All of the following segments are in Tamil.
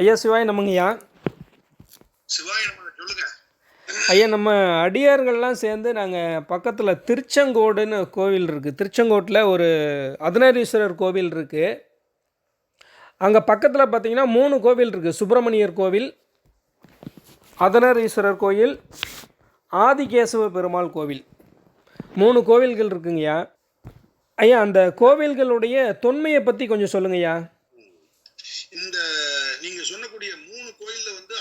ஐயா சிவாய் நமங்கய்யா. சிவாய சொல்லுங்க. ஐயா நம்ம அடியார்கள்லாம் சேர்ந்து நாங்கள் பக்கத்தில் திருச்செங்கோடுன்னு கோவில் இருக்குது திருச்செங்கோட்டில் ஒரு அர்த்தநாரீஸ்வரர் கோவில் இருக்குது அங்கே பக்கத்தில் பார்த்தீங்கன்னா மூணு கோவில் இருக்குது சுப்பிரமணியர் கோவில் அர்த்தநாரீஸ்வரர் கோயில் ஆதிகேசவ பெருமாள் கோவில். மூணு கோவில்கள் இருக்குங்கய்யா. ஐயா அந்த கோவில்களுடைய தொன்மையை பற்றி கொஞ்சம் சொல்லுங்கய்யா இந்த நீங்க சொன்னக்கூடிய மூணு கோயில்ல வந்து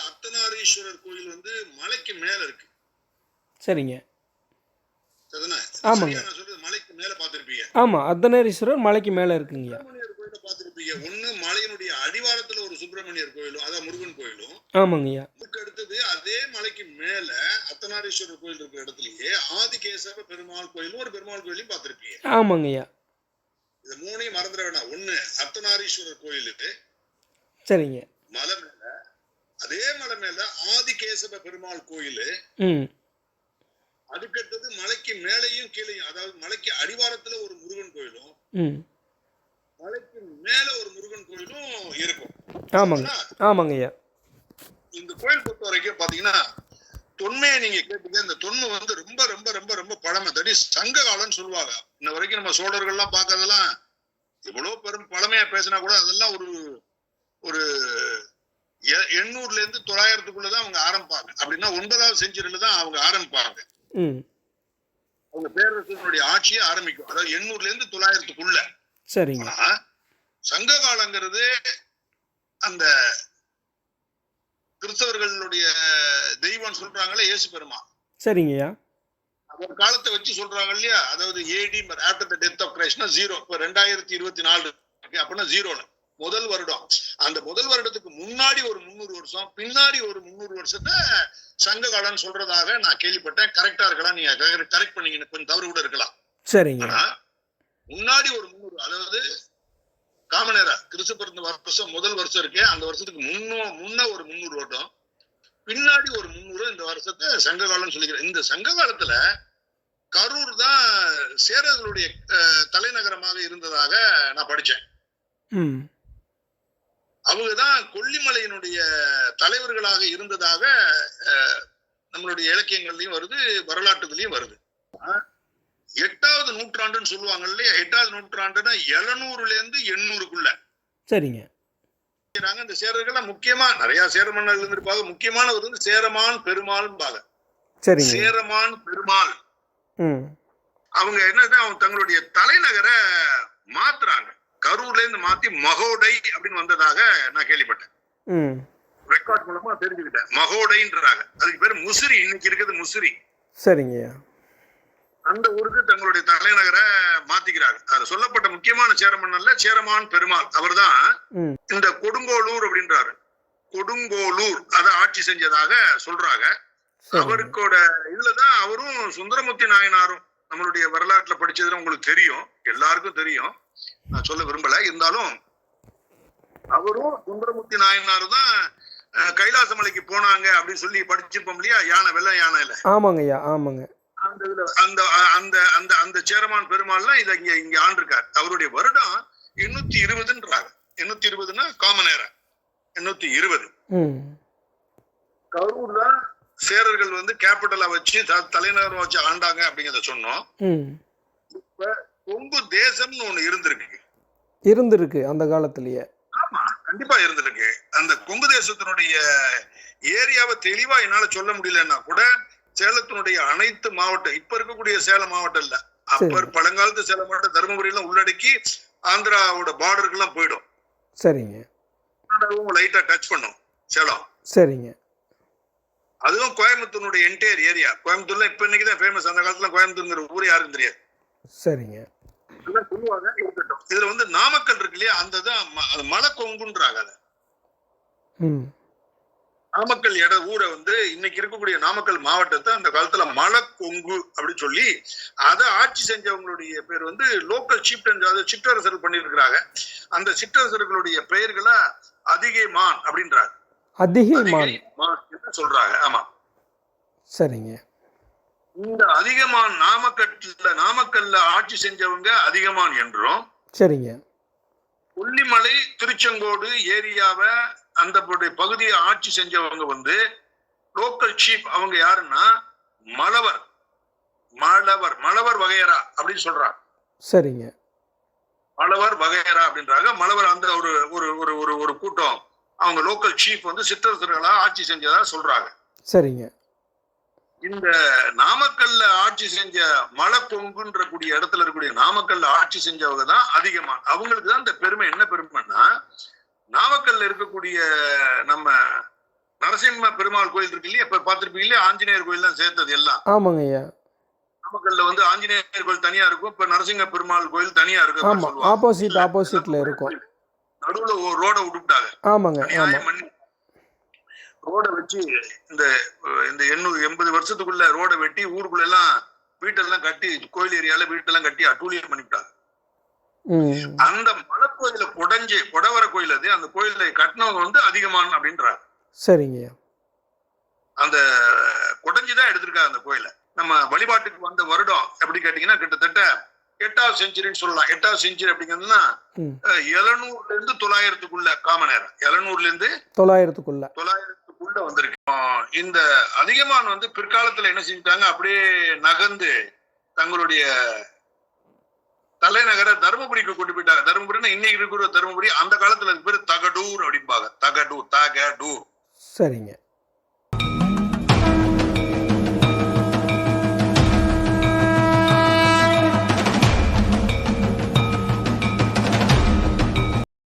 அர்த்தநாரீஸ்வரர் கோயில் வந்து மலைக்கு மேல இருக்கு. சரிங்க? ஆமாங்க. சரியா நான் சொல்றது மலைக்கு மேல பார்த்திருப்பீங்க. ஆமாம் அர்த்தநாரீஸ்வரர் மலைக்கு மேலே கோயில பார்த்திருப்பீங்க. ஒண்ணு மலையினுடைய அடிவாரத்துல ஒரு சுப்பிரமணியர் கோயிலும் அதான் முருகன் கோயிலும் ஆமாங்கய்யா. அதுக்கு அடுத்தது அதே மலைக்கு மேல அர்த்தநாரீஸ்வரர் கோயில் இருக்கிற இடத்துலயே ஆதிகேசவ பெருமாள் கோயிலும் ஒரு பெருமாள் கோயிலையும் பார்த்திருப்பீங்க. ஆமாங்கய்யா. இது மூணையும் மறந்துட வேணாம். ஒண்ணு அர்த்தநாரீஸ்வரர் கோயிலுக்கு சரிங்க. மலை மேல அதே மலை மேல ஆதிகேசவ பெருமாள் கோயில். அதுக்கடுத்தது மலைக்கு மேலேயும் கீழேயும் அதாவது மலைக்கு அடிவாரத்துல ஒரு முருகன் கோயிலும் மலைக்கு மேல ஒரு முருகன் கோயிலும் இருக்கும். ஆமாங்க. ஆனா, ஆமாங்கய்யா இந்த கோயில் பொறுத்த வரைக்கும் பாத்தீங்கன்னா தொன்மையை நீங்க கேட்டீங்க இந்த தொன்மை வந்து ரொம்ப ரொம்ப ரொம்ப ரொம்ப பழமை. தடி சங்க காலம்னு சொல்லுவாங்க. இன்ன வரைக்கும் நம்ம சோழர்கள்லாம் பார்க்கறதெல்லாம் எவ்வளவு பெரும் பழமையா பேசினா கூட அதெல்லாம் ஒரு ஒரு எண்ணூறுல இருந்து தொள்ளாயிரத்துக்குள்ளதான் அவங்க ஆரம்பிப்பாங்க. அப்படின்னா ஒன்பதாவது செஞ்சுரியில தான் அவங்க ஆரம்பிப்பாங்க. அவங்க பேரரசனுடைய ஆட்சியே ஆரம்பிக்கும். அதாவது எண்ணூறுல இருந்து தொள்ளாயிரத்துக்குள்ள. சரிங்க. சங்க காலங்கிறது அந்த கிறிஸ்தவர்களுடைய தெய்வம் சொல்றாங்களே இயேசு பெருமா சரிங்கய்யா. அவர் காலத்தை வச்சு சொல்றாங்க இல்லையா? அதாவது AD after the death of கிரைஸ்ட்னா zero இப்போ ரெண்டாயிரத்தி இருபத்தி நாலு இருக்கு. அப்படின்னா ஜீரோல முதல் வருடம். அந்த முதல் வருடத்துக்கு முன்னாடி ஒரு முந்நூறு வருஷம் பின்னாடி ஒரு முந்நூறு வருஷத்தை சங்க காலம்னு சொல்றதாக நான் கேள்விப்பட்டேன். கரெக்டா இருக்கலாம். நீங்க கரெக்ட் பண்ணீங்க கொஞ்சம் தவறு கூட இருக்கலாம். சரிங்க. முன்னாடி ஒரு முந்நூறு அதாவது காமநேரா கிறிஸ்து பிறந்த வருஷம் முதல் வருஷம் இருக்கே அந்த வருஷத்துக்கு முன்னோ முன்ன ஒரு முந்நூறு வருடம் பின்னாடி ஒரு முந்நூறு இந்த வருஷத்தை சங்க காலம்னு சொல்லிக்கிறேன் இந்த சங்க காலத்துல கரூர் தான் சேரர்களுடைய தலைநகரமாக இருந்ததாக நான் படிச்சேன். ம் அவங்க தான் கொல்லிமலையினுடைய தலைவர்களாக இருந்ததாக நம்மளுடைய இலக்கியங்கள்லயும் வருது வரலாற்றுலயும் வருது. எட்டாவது நூற்றாண்டுன்னு சொல்லுவாங்க இல்லையா? எட்டாவது நூற்றாண்டுன்னா எழுநூறுல இருந்து எண்ணூறுக்குள்ள. சரிங்க. இந்த சேரர்கள்லாம் முக்கியமா நிறைய சேர மன்னர்கள் இருந்திருப்பாங்க. முக்கியமானவர் வந்து சேரமான் பெருமாள்பாங்க சரிங்க. சேரமான் பெருமாள். அவங்க என்னன்னா அவங்க தங்களுடைய தலைநகரை மாத்துறாங்க. கரூர்ல இருந்து மாத்தி மகோடை அப்படின்னு வந்ததாக நான் கேள்விப்பட்டேன். ரெக்கார்ட் மூலமா தெரிஞ்சுக்கிட்டேன். மகோடைன்றாங்க. அதுக்கு பேரு முசிறி. இன்னைக்கு இருக்குது முசிறி. சரிங்கய்யா அந்த ஊருக்கு தங்களுடைய தலைநகரை மாத்திக்கிறாங்க. அது சொல்லப்பட்ட முக்கியமான சேரமன்னல்ல சேரமான் பெருமாள். அவர்தான் ம். இந்த கொடுங்கோலூர் அப்படின்றாரு. கொடுங்கோலூர். அதை ஆட்சி செஞ்சதாக சொல்றாங்க. சரிங்க. அவருக்கோட இதுலதான் அவரும் சுந்தரமூர்த்தி நாயனாரும் நம்மளுடைய வரலாற்றுல படிச்சதுல உங்களுக்கு தெரியும். எல்லாருக்கும் தெரியும். நான் சொல்ல விரும்பல. இருந்தாலும் அவரும் சுந்தரமூர்த்தி நாயனாரும் தான் கைலாச மலைக்கு போனாங்க அப்படின்னு சொல்லி படிச்சிருப்போம் இல்லையா? யானை வெள்ளை யானையில. ஆமாங்கய்யா ஆமாங்க. அந்த இதுல அந்த அந்த அந்த அந்த சேரமான் பெருமாள்லாம் இதை இங்க இங்க ஆண்டிருக்காரு. அவருடைய வருடம் எண்ணூத்தி இருபதுன்றாங்க. எண்ணூத்தி இருபதுன்னா காமன் ஏரா எண்ணூத்தி இருபது. கரூர் தான் சேரர்கள் வந்து கேபிட்டலா வச்சு தலைநகரம் வச்சு ஆண்டாங்க அப்படிங்கறத சொன்னோம். இப்ப கொங்கு தேசம்னு ஒண்ணு இருந்திருக்கு. இருந்திருக்கு அந்த காலத்துலயே. ஆமா கண்டிப்பா இருந்திருக்கு. அந்த கொங்கு தேசத்தினுடைய ஏரியாவை தெளிவா என்னால சொல்ல முடியலன்னா கூட சேலத்தினுடைய அனைத்து மாவட்டம் இப்ப இருக்கக்கூடிய சேலம் மாவட்டம் இல்ல. அப்ப. பழங்காலத்து சேலம் மாவட்டம் தருமபுரி எல்லாம் உள்ளடக்கி ஆந்திராவோட பார்டருக்கு எல்லாம் போயிடும். சரிங்க. லைட்டா டச் பண்ணும் சேலம். சரிங்க. அதுவும் கோயம்புத்தூருடைய என்டையர் ஏரியா கோயம்புத்தூர்ல இப்ப இன்னைக்கு தான் ஃபேமஸ் அந்த காலத்துல கோயம்புத்தூர்ங்கிற ஊர் யாருக்கும் தெரியாது. சரிங்க. இதெல்லாம் சொல்லுவாங்க இருக்கட்டும். இதுல வந்து நாமக்கல் இருக்கு இல்லையா? அந்த அது மலை கொங்குன்றாங்க அதை நாமக்கல் இட ஊரை வந்து இன்னைக்கு இருக்கக்கூடிய நாமக்கல் மாவட்டத்தை அந்த காலத்துல மலை கொங்கு அப்படின்னு சொல்லி அதை ஆட்சி செஞ்சவங்களுடைய பேர் வந்து லோக்கல் சீப்டன் அதாவது சிற்றரசர்கள் பண்ணியிருக்கிறாங்க. அந்த சிற்றரசர்களுடைய பெயர்களை அதிகை மான் அப்படின்றாங்க அதிகை மான் சொல்றாங்க. ஆமா. சரிங்க. இந்த அதிகமான் நாமக்கல்ல நாமக்கல்ல ஆட்சி செஞ்சவங்க அதிகமான் என்றும். சரிங்க. கொல்லிமலை திருச்செங்கோடு ஏரியாவை அந்த பகுதி- பகுதியை ஆட்சி செஞ்சவங்க வந்து லோக்கல் சீஃப் அவங்க யாருன்னா மலவர். மலவர் மலவர் வகையரா அப்படின்னு சொல்றாங்க. சரிங்க. மலவர் வகையரா அப்படின்றாங்க. மலவர் அந்த ஒரு ஒரு ஒரு ஒரு ஒரு கூட்டம். அவங்க லோக்கல் சீஃப் வந்து சிற்றரசர்களா ஆட்சி செஞ்சதா சொல்றாங்க. சரிங்க. இந்த நாமக்கல்ல ஆட்சி செஞ்ச மலைப்பொங்குன்ற கூடிய இடத்துல இருக்கக்கூடிய நாமக்கல்ல ஆட்சி செஞ்சவங்க தான் அதிகமா. அவங்களுக்கு தான் இந்த பெருமை. என்ன பெருமைன்னா நாமக்கல்ல இருக்கக்கூடிய நம்ம நரசிம்ம பெருமாள் கோயில் இருக்கு இல்லையா? இப்ப பார்த்திருப்பீங்க இல்லையா? ஆஞ்சநேயர் கோயில் தான் சேர்த்தது எல்லாம். ஆமாங்க ஐயா. நாமக்கல்ல வந்து ஆஞ்சநேயர் கோயில் தனியா இருக்கும். இப்ப நரசிங்க பெருமாள் கோயில் தனியா இருக்கும் ஆமாம் ஆப்போசிட் ஆப்போசிட்டில் இருக்கும். நடுவுல ஒரு ரோட விட்டுவிட்டாங்க ஆமாங்க ரோட வச்சு இந்த இந்த எண்ணூறு எண்பது வருஷத்துக்குள்ள ரோட வெட்டி ஊருக்குள்ள எல்லாம் வீட்டெல்லாம் கட்டி கோயில் ஏரியால வீட்டெல்லாம் கட்டி அட்டூழியம் பண்ணிவிட்டாங்க. அந்த மலைக்கோயில குடஞ்சு கொடவர கோயில் அது அந்த கோயிலை கட்டினவங்க வந்து அதிகமான அப்படின்றாங்க. சரிங்க அந்த குடஞ்சுதான் எடுத்திருக்காங்க அந்த கோயிலை. நம்ம வழிபாட்டுக்கு வந்த வருடம் எப்படி கேட்டீங்கன்னா கிட்டத்தட்ட எட்டாவது செஞ்சுரின்னு சொல்லலாம். எட்டாவது செஞ்சுரி அப்படிங்கிறதுனா எழுநூறுல இருந்து தொள்ளாயிரத்துக்குள்ள காமன் நேரம். எழுநூறுல இருந்து தொள்ளாயிரத்துக்குள்ள உள்ள வந்திருக்கு. இந்த அதிகமான் வந்து பிற்காலத்துல என்ன செஞ்சுட்டாங்க? அப்படியே நகர்ந்து தங்களுடைய தலைநகர தருமபுரிக்கு கொண்டு போயிட்டாங்க. தருமபுரின்னா இன்னைக்கு இருக்கிற தருமபுரி அந்த காலத்துல பேர் தகடூர் அப்படிம்பாங்க. தகடூர் தகடூர். சரிங்க.